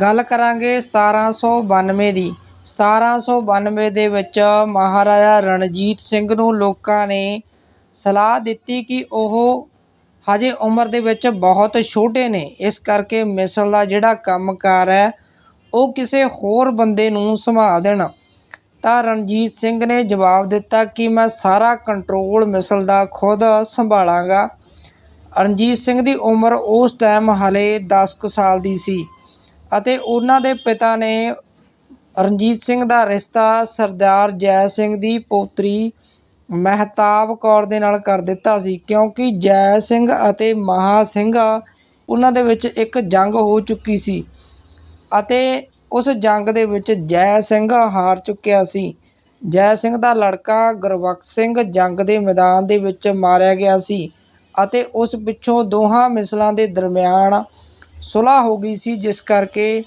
ਗੱਲ ਕਰਾਂਗੇ 1792 ਦੀ। 1792 ਦੇ ਵਿੱਚ ਮਹਾਰਾਜਾ ਰਣਜੀਤ ਸਿੰਘ ਨੂੰ ਲੋਕਾਂ ਨੇ ਸਲਾਹ ਦਿੱਤੀ ਕਿ ਉਹ ਹਜੇ ਉਮਰ ਦੇ ਵਿੱਚ ਬਹੁਤ ਛੋਟੇ ਨੇ। ਇਸ ਕਰਕੇ ਮਿਸਲ ਦਾ ਜਿਹੜਾ ਕੰਮਕਾਰ ਹੈ, ਉਹ ਕਿਸੇ ਹੋਰ ਬੰਦੇ ਨੂੰ ਸੰਭਾਲ ਦੇਣ। ਤਾਂ ਰਣਜੀਤ ਸਿੰਘ ਨੇ ਜਵਾਬ ਦਿੱਤਾ ਕਿ ਮੈਂ ਸਾਰਾ ਕੰਟਰੋਲ ਮਿਸਲ ਦਾ ਖੁਦ ਸੰਭਾਲਾਂਗਾ। ਰਣਜੀਤ ਸਿੰਘ ਦੀ ਉਮਰ ਉਸ ਟਾਈਮ ਹਲੇ 10 ਕੁ ਸਾਲ ਦੀ ਸੀ। ਅਤੇ ਉਹਨਾਂ ਦੇ ਪਿਤਾ ਨੇ ਰਣਜੀਤ ਸਿੰਘ ਦਾ ਰਿਸ਼ਤਾ ਸਰਦਾਰ ਜੈ ਸਿੰਘ ਦੀ ਪੋਤਰੀ ਮਹਿਤਾਬ ਕੌਰ ਦੇ ਨਾਲ ਕਰ ਦਿੱਤਾ ਸੀ, ਕਿਉਂਕਿ ਜੈ ਸਿੰਘ ਅਤੇ ਮਹਾ ਸਿੰਘ ਉਹਨਾਂ ਦੇ ਵਿੱਚ ਇੱਕ ਜੰਗ ਹੋ ਚੁੱਕੀ ਸੀ ਅਤੇ ਉਸ ਜੰਗ ਦੇ ਵਿੱਚ ਜੈ ਸਿੰਘ ਹਾਰ ਚੁੱਕਿਆ ਸੀ। ਜੈ ਸਿੰਘ ਦਾ ਲੜਕਾ ਗੁਰਬਖਸ਼ ਸਿੰਘ ਜੰਗ ਦੇ ਮੈਦਾਨ ਦੇ ਵਿੱਚ ਮਾਰਿਆ ਗਿਆ ਸੀ ਅਤੇ ਉਸ ਪਿੱਛੋਂ ਦੋਹਾਂ ਮਿਸਲਾਂ ਦੇ ਦਰਮਿਆਨ ਸੁਲ੍ਹਾ ਹੋ ਗਈ ਸੀ, ਜਿਸ ਕਰਕੇ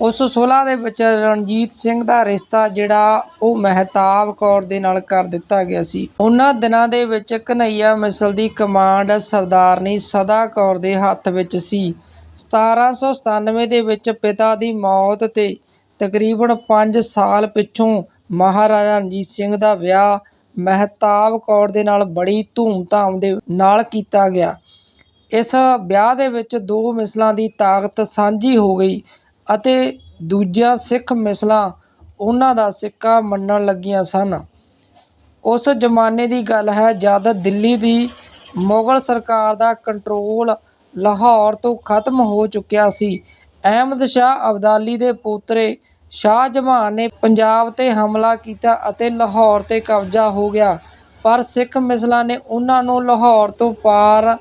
ਉਸ ਸੁਲ੍ਹਾ ਦੇ ਵਿੱਚ ਰਣਜੀਤ ਸਿੰਘ ਦਾ ਰਿਸ਼ਤਾ ਜਿਹੜਾ ਉਹ ਮਹਿਤਾਬ ਕੌਰ ਦੇ ਨਾਲ ਕਰ ਦਿੱਤਾ ਗਿਆ ਸੀ। ਉਹਨਾਂ ਦਿਨਾਂ ਦੇ ਵਿੱਚ ਕਨ੍ਹਈਆ ਮਿਸਲ ਦੀ ਕਮਾਂਡ ਸਰਦਾਰਨੀ ਸਦਾ ਕੌਰ ਦੇ ਹੱਥ ਵਿੱਚ ਸੀ। 1797 ਦੇ ਵਿੱਚ ਪਿਤਾ ਦੀ ਮੌਤ ਤੇ ਤਕਰੀਬਨ 5 ਸਾਲ ਪਿੱਛੋਂ ਮਹਾਰਾਜਾ ਰਣਜੀਤ ਸਿੰਘ ਦਾ ਵਿਆਹ ਮਹਿਤਾਬ ਕੌਰ ਦੇ ਨਾਲ ਬੜੀ ਧੂਮ-ਧਾਮ ਦੇ ਨਾਲ ਕੀਤਾ ਗਿਆ। ਇਸ ਵਿਆਹ ਦੇ ਵਿੱਚ ਦੋ ਮਿਸਲਾਂ ਦੀ ਤਾਕਤ ਸਾਂਝੀ ਹੋ ਗਈ ਅਤੇ ਦੂਜੀਆਂ ਸਿੱਖ ਮਿਸਲਾਂ ਉਹਨਾਂ ਦਾ ਸਿੱਕਾ ਮੰਨਣ ਲੱਗੀਆਂ ਸਨ। ਉਸ ਜ਼ਮਾਨੇ ਦੀ ਗੱਲ ਹੈ ਜਦ ਦਿੱਲੀ ਦੀ ਮੁਗਲ ਸਰਕਾਰ ਦਾ ਕੰਟਰੋਲ ਲਾਹੌਰ ਤੋਂ ਖਤਮ ਹੋ ਚੁੱਕਿਆ ਸੀ। ਅਹਿਮਦ ਸ਼ਾਹ ਅਬਦਾਲੀ ਦੇ ਪੋਤਰੇ ਸ਼ਾਹ ਜਮਾਨ ਨੇ ਪੰਜਾਬ 'ਤੇ ਹਮਲਾ ਕੀਤਾ ਅਤੇ ਲਾਹੌਰ 'ਤੇ ਕਬਜ਼ਾ ਹੋ ਗਿਆ। ਪਰ ਸਿੱਖ ਮਿਸਲਾਂ ਨੇ ਉਹਨਾਂ ਨੂੰ ਲਾਹੌਰ ਤੋਂ ਪਾਰ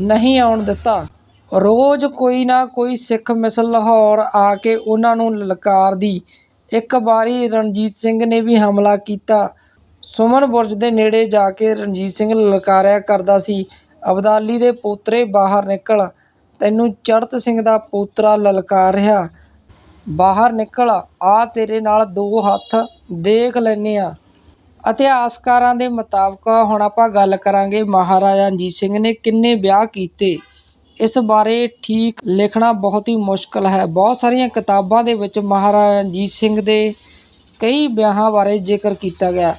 ਨਹੀਂ ਆਉਣ ਦਿੱਤਾ। ਰੋਜ਼ ਕੋਈ ਨਾ ਕੋਈ ਸਿੱਖ ਮਿਸਲ ਲਾਹੌਰ ਆ ਕੇ ਉਹਨਾਂ ਨੂੰ ਲਲਕਾਰਦੀ। ਇੱਕ ਵਾਰੀ ਰਣਜੀਤ ਸਿੰਘ ਨੇ ਵੀ ਹਮਲਾ ਕੀਤਾ। ਸੁਮਨ ਬੁਰਜ ਦੇ ਨੇੜੇ ਜਾ ਕੇ ਰਣਜੀਤ ਸਿੰਘ ਲਲਕਾਰਿਆ ਕਰਦਾ ਸੀ। ਅਬਦਾਲੀ ਦੇ ਪੋਤਰੇ ਬਾਹਰ ਨਿਕਲ। ਤੈਨੂੰ ਚੜਤ ਸਿੰਘ ਦਾ ਪੋਤਰਾ ਲਲਕਾਰ ਰਿਹਾ। ਬਾਹਰ ਨਿਕਲ। ਆ ਤੇਰੇ ਨਾਲ ਦੋ ਹੱਥ। ਦੇਖ ਲੈਨੇ ਆ। ਇਤਿਹਾਸਕਾਰਾਂ ਦੇ ਮੁਤਾਬਕ ਹੁਣ ਆਪਾਂ ਗੱਲ ਕਰਾਂਗੇ ਮਹਾਰਾਜਾ ਰਣਜੀਤ ਸਿੰਘ ਨੇ ਕਿੰਨੇ ਵਿਆਹ ਕੀਤੇ। ਇਸ ਬਾਰੇ ਠੀਕ ਲਿਖਣਾ ਬਹੁਤ ਹੀ ਮੁਸ਼ਕਲ ਹੈ। ਬਹੁਤ ਸਾਰੀਆਂ ਕਿਤਾਬਾਂ ਦੇ ਵਿੱਚ ਮਹਾਰਾਜਾ ਰਣਜੀਤ ਸਿੰਘ ਦੇ ਕਈ ਵਿਆਹਾਂ ਬਾਰੇ ਜ਼ਿਕਰ ਕੀਤਾ ਗਿਆ।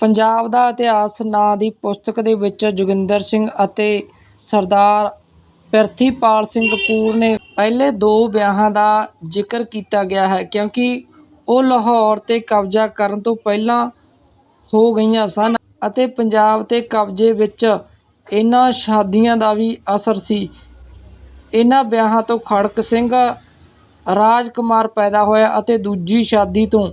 ਪੰਜਾਬ ਦਾ ਇਤਿਹਾਸ ਨਾਂ ਦੀ ਪੁਸਤਕ ਦੇ ਵਿੱਚ ਜੋਗਿੰਦਰ ਸਿੰਘ ਅਤੇ ਸਰਦਾਰ ਪਿਰਥੀਪਾਲ ਸਿੰਘ ਕਪੂਰ ਨੇ ਪਹਿਲੇ ਦੋ ਵਿਆਹਾਂ ਦਾ ਜ਼ਿਕਰ ਕੀਤਾ ਗਿਆ ਹੈ ਕਿਉਂਕਿ ਉਹ ਲਾਹੌਰ 'ਤੇ ਕਬਜ਼ਾ ਕਰਨ ਤੋਂ ਪਹਿਲਾਂ ਹੋ ਗਈਆਂ ਸਨ ਅਤੇ ਪੰਜਾਬ 'ਤੇ ਕਬਜ਼ੇ ਵਿੱਚ ਇਹਨਾਂ ਸ਼ਾਦੀਆਂ ਦਾ ਵੀ ਅਸਰ ਸੀ। ਇਹਨਾਂ ਵਿਆਹਾਂ ਤੋਂ ਖੜਕ ਸਿੰਘ ਰਾਜਕੁਮਾਰ ਪੈਦਾ ਹੋਇਆ ਅਤੇ ਦੂਜੀ ਸ਼ਾਦੀ ਤੋਂ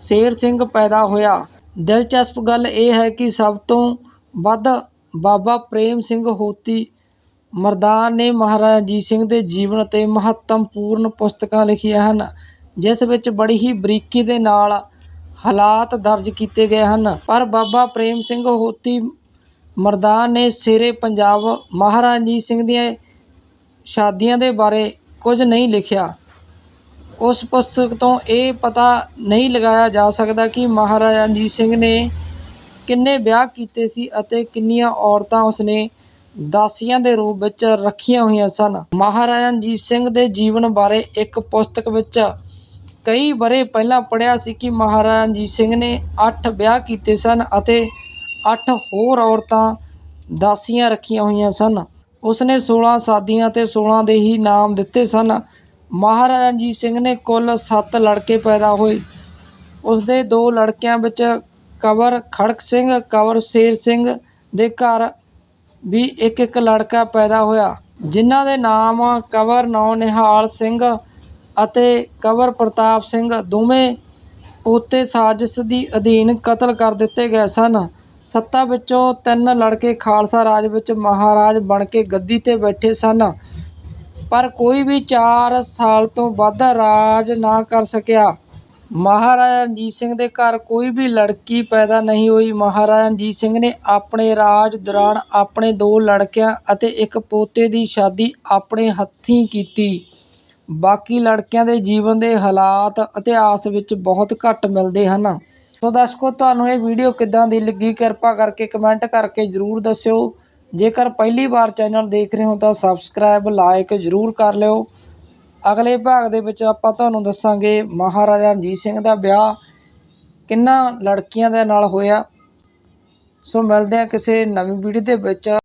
ਸ਼ੇਰ ਸਿੰਘ ਪੈਦਾ ਹੋਇਆ। ਦਿਲਚਸਪ ਗੱਲ ਇਹ ਹੈ ਕਿ ਸਭ ਤੋਂ ਵੱਧ ਬਾਬਾ ਪ੍ਰੇਮ ਸਿੰਘ ਹੋਤੀ ਮਰਦਾਨ ਨੇ ਮਹਾਰਾਜਾ ਰਣਜੀਤ ਸਿੰਘ ਦੇ ਜੀਵਨ 'ਤੇ ਮਹੱਤਵਪੂਰਨ ਪੁਸਤਕਾਂ ਲਿਖੀਆਂ ਹਨ, ਜਿਸ ਵਿੱਚ ਬੜੀ ਹੀ ਬਰੀਕੀ ਦੇ ਨਾਲ ਹਾਲਾਤ ਦਰਜ ਕੀਤੇ ਗਏ ਹਨ। ਪਰ ਬਾਬਾ ਪ੍ਰੇਮ ਸਿੰਘ ਹੋਤੀ ਮਰਦਾਨ ਨੇ ਸ਼ੇਰੇ ਪੰਜਾਬ ਮਹਾਰਾਜਾ ਰਣਜੀਤ ਸਿੰਘ ਦੀਆਂ ਸ਼ਾਦੀਆਂ ਦੇ ਬਾਰੇ ਕੁਝ ਨਹੀਂ ਲਿਖਿਆ। ਉਸ ਪੁਸਤਕ ਤੋਂ ਇਹ ਪਤਾ ਨਹੀਂ ਲਗਾਇਆ ਜਾ ਸਕਦਾ ਕਿ ਮਹਾਰਾਜਾ ਰਣਜੀਤ ਸਿੰਘ ਨੇ ਕਿੰਨੇ ਵਿਆਹ ਕੀਤੇ ਸੀ ਅਤੇ ਕਿੰਨੀਆਂ ਔਰਤਾਂ ਉਸਨੇ ਦਾਸੀਆਂ ਦੇ ਰੂਪ ਵਿੱਚ ਰੱਖੀਆਂ ਹੋਈਆਂ ਸਨ। ਮਹਾਰਾਜਾ ਰਣਜੀਤ ਸਿੰਘ ਦੇ ਜੀਵਨ ਬਾਰੇ ਇੱਕ ਪੁਸਤਕ ਵਿੱਚ ਕਈ ਵਰ੍ਹੇ ਪਹਿਲਾਂ ਪੜ੍ਹਿਆ ਸੀ ਕਿ ਮਹਾਰਾਜਾ ਰਣਜੀਤ ਸਿੰਘ ਨੇ ਅੱਠ ਵਿਆਹ ਕੀਤੇ ਸਨ ਅਤੇ ਅੱਠ ਹੋਰ ਔਰਤਾਂ ਦਾਸੀਆਂ ਰੱਖੀਆਂ ਹੋਈਆਂ ਸਨ। ਉਸ ਨੇ ਸੋਲ੍ਹਾਂ ਸਾਦੀਆਂ ਅਤੇ ਸੋਲ੍ਹਾਂ ਦੇ ਹੀ ਨਾਮ ਦਿੱਤੇ ਸਨ। ਮਹਾਰਾਜਾ ਰਣਜੀਤ ਸਿੰਘ ਨੇ ਕੁੱਲ ਸੱਤ ਲੜਕੇ ਪੈਦਾ ਹੋਏ। ਉਸਦੇ ਦੋ ਲੜਕਿਆਂ ਵਿੱਚ ਕੰਵਰ ਖੜਕ ਸਿੰਘ, ਕੰਵਰ ਸ਼ੇਰ ਸਿੰਘ ਦੇ ਘਰ ਵੀ ਇੱਕ ਇੱਕ ਲੜਕਾ ਪੈਦਾ ਹੋਇਆ, ਜਿਨ੍ਹਾਂ ਦੇ ਨਾਮ ਕੰਵਰ ਨੌ ਨਿਹਾਲ ਸਿੰਘ ਅਤੇ ਕੰਵਰ ਪ੍ਰਤਾਪ ਸਿੰਘ ਦੋਵੇਂ ਪੋਤੇ ਸਾਜ਼ਿਸ਼ ਦੀ ਅਧੀਨ ਕਤਲ ਕਰ ਦਿੱਤੇ ਗਏ ਸਨ। ਸੱਤਾ ਵਿੱਚੋਂ ਤਿੰਨ ਲੜਕੇ ਖਾਲਸਾ ਰਾਜ ਵਿੱਚ ਮਹਾਰਾਜ ਬਣ ਕੇ ਗੱਦੀ 'ਤੇ ਬੈਠੇ ਸਨ। ਪਰ ਕੋਈ ਵੀ 4 ਸਾਲ ਤੋਂ ਵੱਧ ਰਾਜ ਨਾ ਕਰ ਸਕਿਆ। ਮਹਾਰਾਜਾ ਰਣਜੀਤ ਸਿੰਘ ਦੇ ਘਰ ਕੋਈ ਵੀ ਲੜਕੀ ਪੈਦਾ ਨਹੀਂ ਹੋਈ। ਮਹਾਰਾਜਾ ਰਣਜੀਤ ਸਿੰਘ ਨੇ ਆਪਣੇ ਰਾਜ ਦੌਰਾਨ ਆਪਣੇ ਦੋ ਲੜਕਿਆਂ ਅਤੇ ਇੱਕ ਪੋਤੇ ਦੀ ਸ਼ਾਦੀ ਆਪਣੇ ਹੱਥੀਂ ਕੀਤੀ। ਬਾਕੀ ਲੜਕਿਆਂ ਦੇ ਜੀਵਨ ਦੇ ਹਾਲਾਤ ਇਤਿਹਾਸ ਵਿੱਚ ਬਹੁਤ ਘੱਟ ਮਿਲਦੇ ਹਨ। ਸੋ ਦਰਸ਼ਕੋ, ਤੁਹਾਨੂੰ ਇਹ ਵੀਡੀਓ ਕਿੱਦਾਂ ਦੀ ਲੱਗੀ, ਕਿਰਪਾ ਕਰਕੇ ਕਮੈਂਟ ਕਰਕੇ ਜ਼ਰੂਰ ਦੱਸਿਓ। ਜੇਕਰ ਪਹਿਲੀ ਵਾਰ ਚੈਨਲ ਦੇਖ ਰਹੇ ਹੋ ਤਾਂ ਸਬਸਕ੍ਰਾਈਬ ਲਾਈਕ ਜ਼ਰੂਰ ਕਰ ਲਿਓ। ਅਗਲੇ ਭਾਗ ਦੇ ਵਿੱਚ ਆਪਾਂ ਤੁਹਾਨੂੰ ਦੱਸਾਂਗੇ ਮਹਾਰਾਜਾ ਰਣਜੀਤ ਸਿੰਘ ਦਾ ਵਿਆਹ, ਕਿੰਨਾ ਲੜਕੀਆਂ ਦੇ ਨਾਲ ਹੋਇਆ। ਸੋ ਮਿਲਦੇ ਆ ਕਿਸੇ ਨਵੀਂ ਵੀਡੀਓ ਦੇ ਵਿੱਚ।